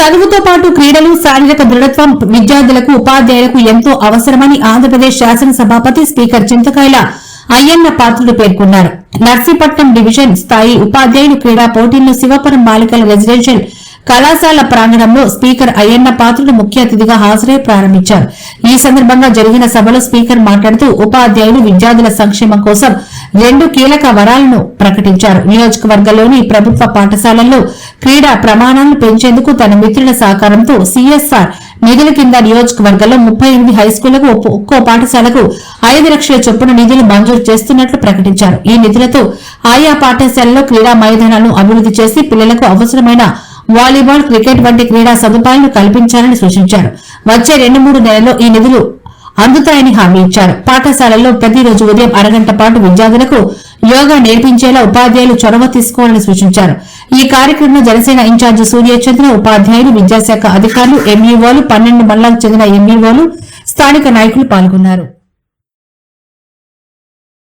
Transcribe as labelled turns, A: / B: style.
A: చదువుతో పాటు క్రీడలు శారీరక దృఢత్వం విద్యార్థులకు ఉపాధ్యాయులకు ఎంతో అవసరమని ఆంధ్రప్రదేశ్ శాసనసభాపతి స్పీకర్ చింతకాయల అయ్యన్న పాత్రుడు పేర్కొన్నారు. నర్సీపట్నం డివిజన్ స్థాయి ఉపాధ్యాయులు క్రీడా పోటీలను శివపురం బాలికల రెసిడెన్షియల్ కళాశాల ప్రాంగణంలో స్పీకర్ అయ్యన్న పాత్రుడు ముఖ్య అతిథిగా హాజరై ప్రారంభించారు. ఈ సందర్భంగా జరిగిన సభలో స్పీకర్ మాట్లాడుతూ ఉపాధ్యాయులు విద్యార్థుల సంక్షేమం కోసం రెండు కీలక వరాలను ప్రకటించారు. నియోజకవర్గంలోని ప్రభుత్వ పాఠశాలల్లో క్రీడా ప్రమాణాలను పెంచేందుకు తన మిత్రుల సహకారంతో సీఎస్ఆర్ నిధుల కింద నియోజకవర్గంలో ముప్పై ఎనిమిది హైస్కూళ్ళకు ఒక్కో- ఒక్కో పాఠశాలకు ఐదు లక్షల చొప్పున నిధులు మంజూరు చేస్తున్నట్లు ప్రకటించారు. ఈ నిధులతో ఆయా పాఠశాలలో క్రీడా మైదానాలను అభివృద్ది చేసి పిల్లలకు అవసరమైన వాలీబాల్ క్రికెట్ వంటి క్రీడా సదుపాయాలను కల్పించాలని సూచించారు. వచ్చే రెండు మూడు నెలల్లో ఈ నిధులు అందుతాయని హామీ ఇచ్చారు. పాఠశాలల్లో ప్రతిరోజు ఉదయం అరగంట పాటు విద్యార్థులకు యోగా నేర్పించేలా ఉపాధ్యాయులు చొరవ తీసుకోవాలని సూచించారు. ఈ కార్యక్రమంలో జనసేన ఇన్ఛార్జి సూర్యచంద్ర ఉపాధ్యాయులు విద్యాశాఖ అధికారులు ఎంఈఓలు పన్నెండు మండలాలకు చెందిన ఎంఈఓలు స్థానిక నాయకులు పాల్గొన్నారు.